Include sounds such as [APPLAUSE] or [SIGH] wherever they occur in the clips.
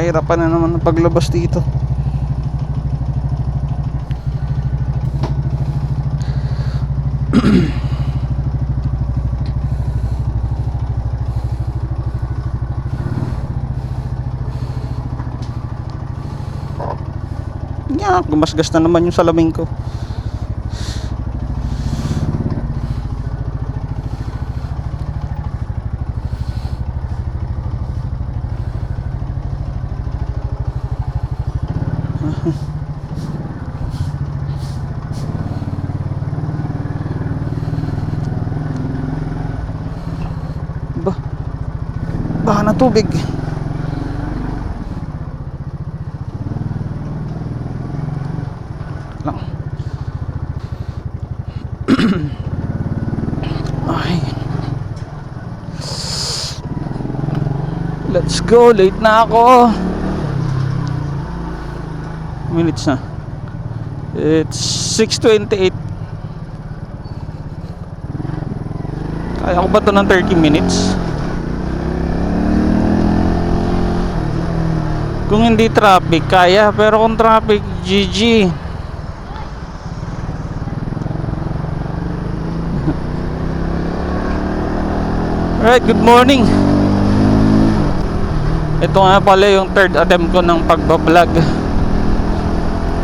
Pakahirapan na naman ang paglabas dito. [CLEARS THROAT] Yeah, gumasgas na naman yung salamin ko. Baka na tubig. Lang. [CLEARS THROAT] Ay. Let's go. Late na ako. Minutes na. It's 6.28. Kaya ko ba to ng 30 minutes? Kung hindi traffic, kaya. Pero kung traffic, GG. [LAUGHS] Alright, good morning. Ito nga pala yung third attempt ko ng pagbablog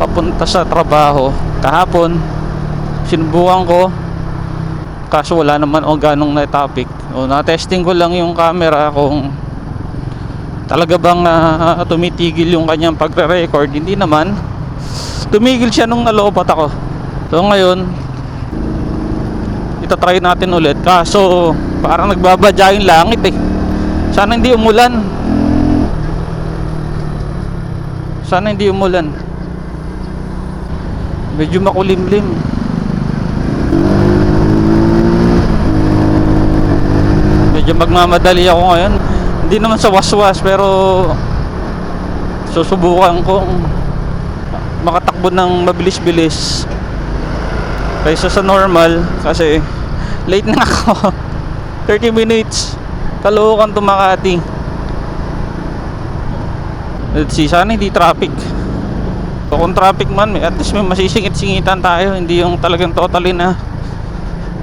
papunta sa trabaho. Kahapon, sinubukan ko kaso wala naman o ganong na topic. O, na-testing ko lang yung camera kung talaga bang ah, tumitigil yung kanyang pagre-record. Hindi naman. Tumigil siya nung nalobat ako. So ngayon, itatry natin ulit. Kaso, parang nagbabadya yung langit eh. Sana hindi umulan. Sana hindi umulan. Medyo makulimlim. Medyo magmamadali ako ngayon. Hindi naman sa waswas pero susubukan kong makatakbo ng mabilis-bilis. Kaysa sa normal kasi late na ako. [LAUGHS] 30 minutes. Caloocan to Makati. Let's see sana hindi traffic. So kung traffic man at least may masisingit-singitan tayo. Hindi yung talagang totally na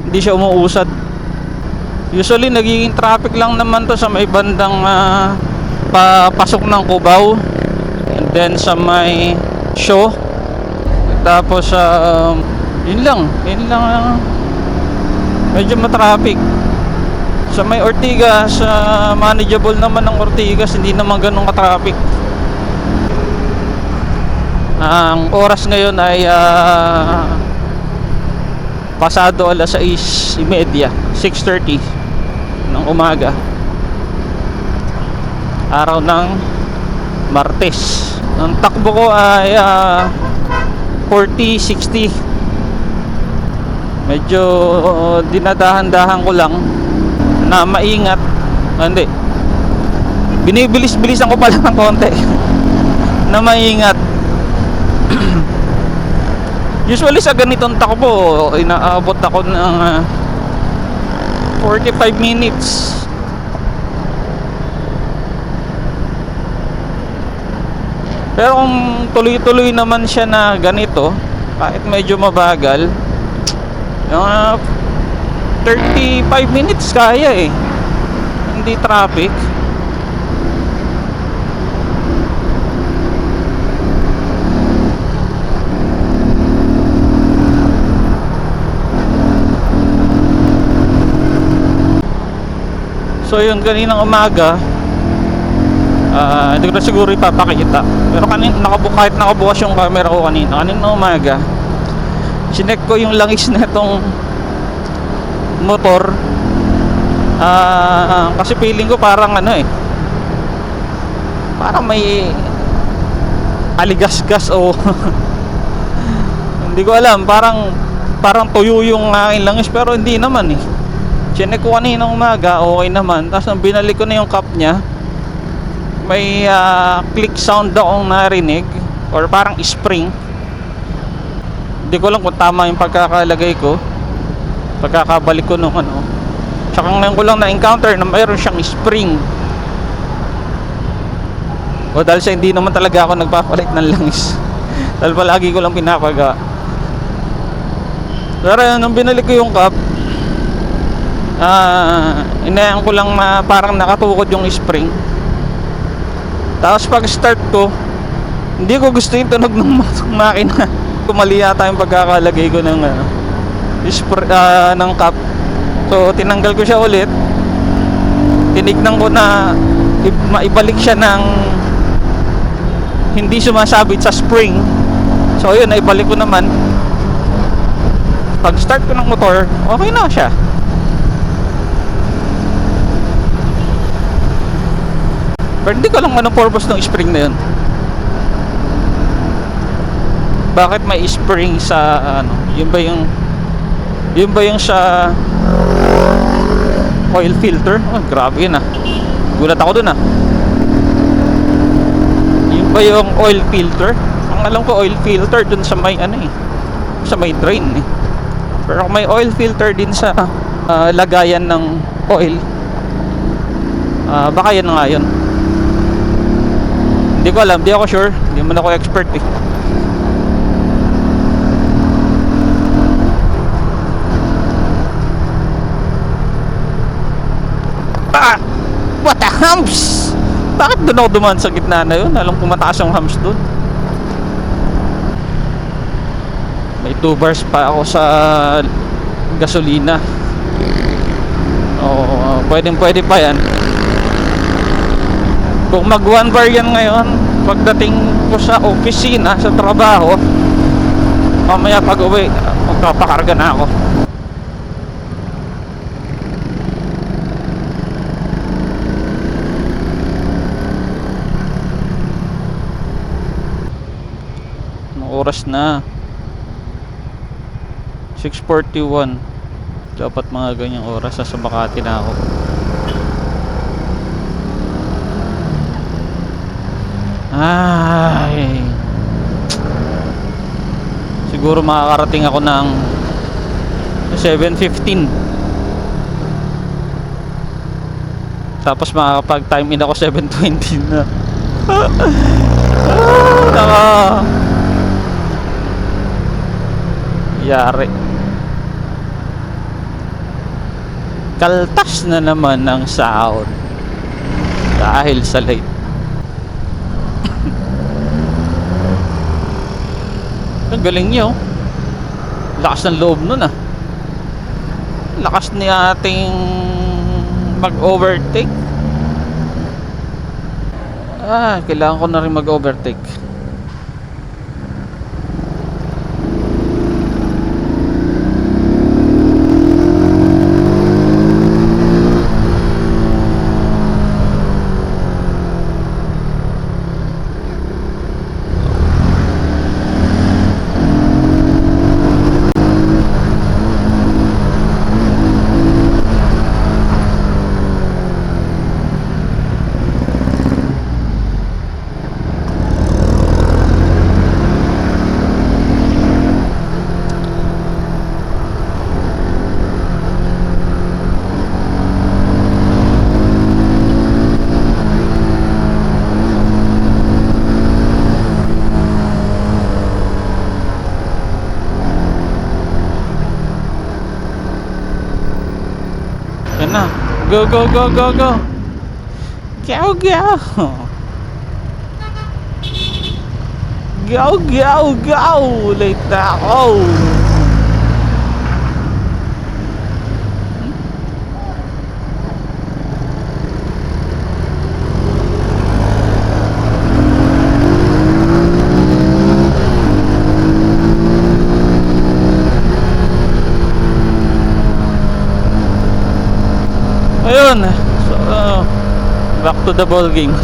hindi siya umuusad usually nagiging traffic lang naman to sa may bandang ah, papasok ng Cubao. And then sa may show. Tapos um, yun lang. Yun lang ah, medyo matraffic. Sa may Ortigas sa manageable naman ng Ortigas hindi naman ganun ka-traffic. Ang oras ngayon ay ah, pasado alas 6.30 6.30 ng umaga. Araw ng Martes. Ang takbo ko ay ah, 40-60 medyo uh, dinadahan-dahan ko lang na maingat. Ah, hindi. Binibilis-bilisan ko pala [LAUGHS] ng konti [LAUGHS] na maingat. [CLEARS THROAT] Usually sa ganitong takbo inaabot ako ng ah, 45 minutes. Pero kung tuloy-tuloy naman siya na ganito kahit medyo mabagal yung ah, 35 minutes kaya eh. Hindi traffic So yun kaninang umaga ah, Hindi ko na siguro ipapakita. Pero kanin, nakabu kahit nakabukas yung camera ko kanina Kaninang umaga Sinek ko yung langis [LAUGHS] na itong Motor. Ah, Kasi feeling ko parang ano eh Parang may Aligas-gas o [LAUGHS] Hindi ko alam Parang Parang tuyo yung aking langis Pero hindi naman eh Chinek ko kanina umaga, okay naman. Tapos nang binalik ko na yung cup niya, may ah, click sound akong narinig or parang spring. Hindi ko lang kung tama yung pagkakalagay ko. Pagkakabalik ko nung ano. Tsaka ngayon ko lang na-encounter na mayroon siyang spring. O dahil sa hindi naman talaga ako nagpapalit ng langis. [LAUGHS] dahil palagi ko lang pinapaga. Pero nung binalik ko yung cup, ah, inayan ko lang na parang nakatukod yung spring. Tapos pag start ko, hindi ko gusto yung tunog ng ma- [LAUGHS] makina. Kumali yata yung pagkakalagay ko ng ano, spr- ah, ng cup. So tinanggal ko siya ulit. Tinignan ko na maibalik siya ng hindi sumasabit sa spring. So yun, naibalik ko naman. Pag start ko ng motor, okay na siya. Pero hindi ko alam anong purpose ng spring na yun. Bakit may spring sa ano? Yun ba yung yun ba yung sa oil filter? Oh, grabe yun ah. Gulat ako dun ah. Yun ba yung oil filter? Ang alam ko oil filter dun sa may ano eh. Sa may drain eh. Pero may oil filter din sa ah, lagayan ng oil, ah, baka yan nga yun. Hindi ko alam, hindi ako sure. Hindi man ako expert eh. Ah! What the hams? Bakit doon ako dumaan sa gitna na yun? Alam ko mataas yung hams doon. May 2 bars pa ako sa gasolina. Oo, pwedeng pwede pa yan. Kung mag 1 bar yan ngayon, pagdating ko sa opisina, sa trabaho, mamaya pag uwi, magpapakarga na ako. Oras na? 6.41 Dapat mga ganyang oras Nasa Makati na ako Ay. Siguro makakarating ako ng 7.15 Tapos makakapag time in ako 7.20 na. [LAUGHS] Naka. Yari. Kaltas na naman ang sound Dahil sa late Ang galing niyo Lakas ng loob nun ah. Lakas ni ating mag-overtake. Ah, kailangan ko na rin mag-overtake Go, go, go, go, go. Go, go. Go, go, go. Late oh Ayun. So, back to the ball game. [LAUGHS]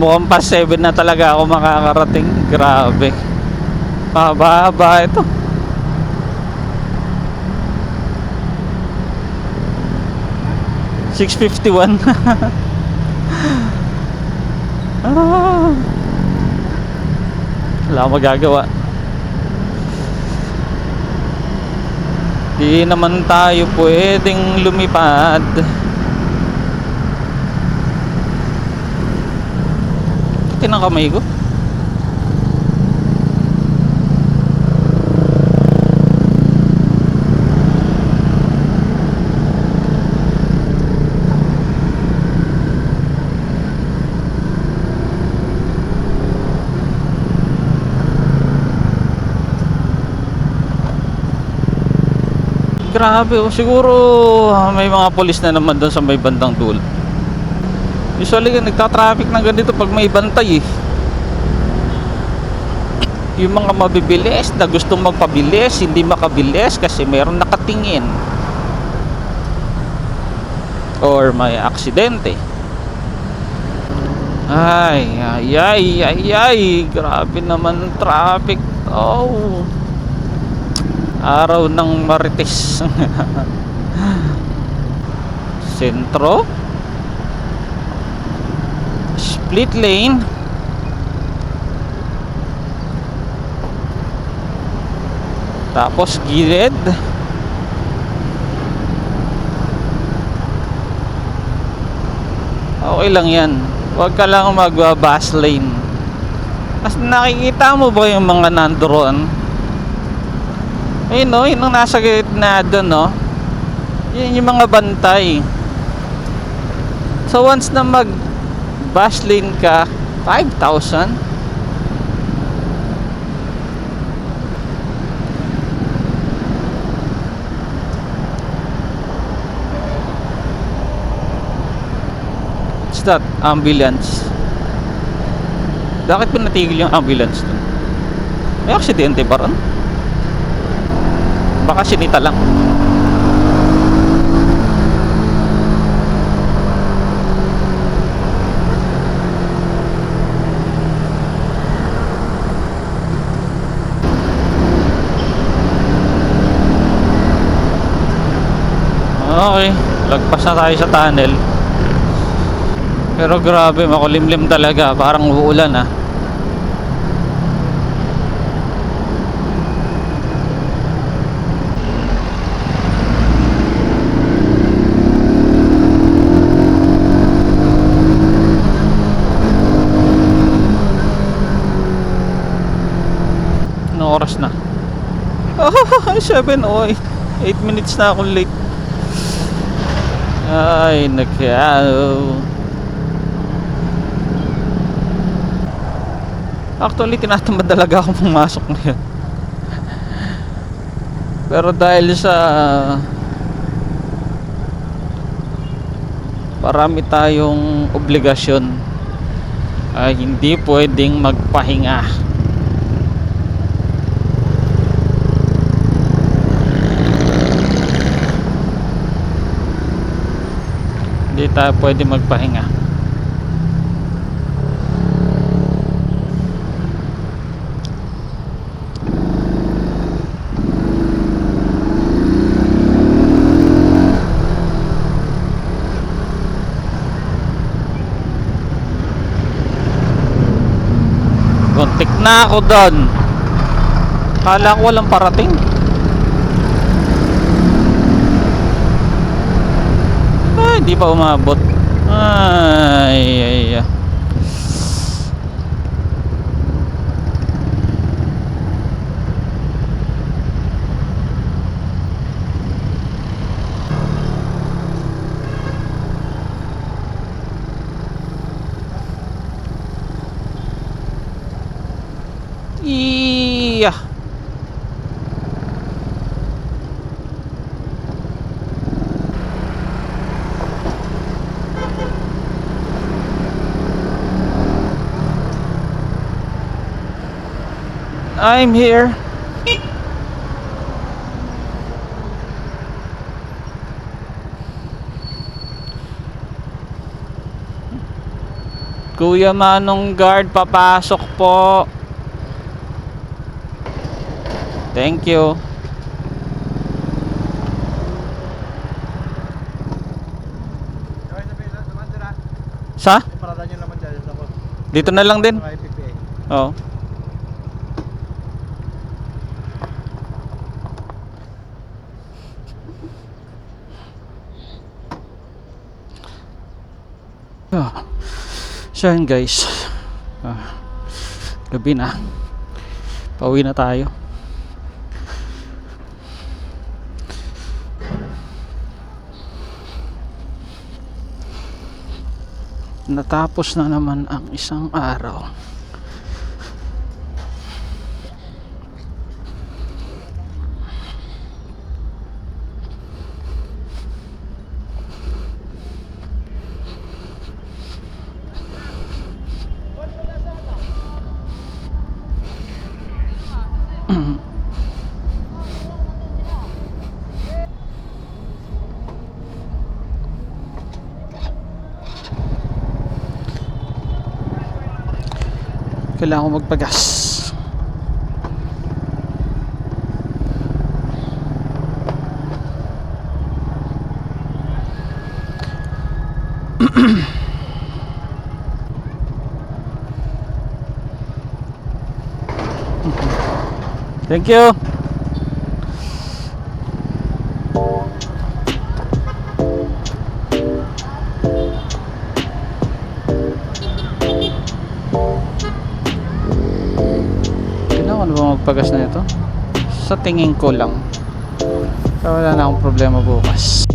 Mukhang pa 7 na talaga ako makakarating. Grabe. Mahaba-haba ito. Six fifty one. [LAUGHS] ah. Wala akong magagawa. Di naman tayo pwedeng lumipad. Tingnan kamay ko. Grabe, oh. siguro ah, may mga polis na naman doon sa may bandang dulo. Usually, nagta-traffic na ganito pag may bantay eh. Yung mga mabibilis na gustong magpabilis, hindi makabilis kasi mayroong nakatingin. Or may aksidente. Ay, ay, ay, ay, ay, grabe naman traffic. Oh. Araw ng Marites. [LAUGHS] Sentro. Split lane. Tapos gilid. Okay lang yan. Huwag ka lang magba-bus lane. Mas nakikita mo ba yung mga nandoon? Ayun no, yun ang nasa gitna doon no. Yun yung mga bantay. So once na mag bus lane ka, 5,000. What's that? Ambulance. Bakit ba natigil yung ambulance dun? May aksidente ba ron? Baka sinita lang. Okay, lagpas na tayo sa tunnel. Pero grabe, makulimlim talaga. Parang uulan ah. Anong oras na? Oh, 7 oy. 8 minutes na akong late. Ay, nagkao. Actually, tinatamad talaga ako pumasok ngayon. Pero dahil sa marami tayong obligasyon ay hindi pwedeng magpahinga. Hindi tayo pwede magpahinga. Kontik na ako doon. Kala ko walang parating. Hindi pa umabot. Ay, ay, ay. Iya. I'm here. Kuya Manong Guard, papasok po. Thank you. Sa? Dito na lang din. Sa IPPA. Ah. So yun guys. Ah, gabi na. Pauwi na tayo. Natapos na naman ang isang araw. Kailangan ko magpagas. Thank you. Magpagas na ito? Sa tingin ko lang. Kaya wala na akong problema bukas.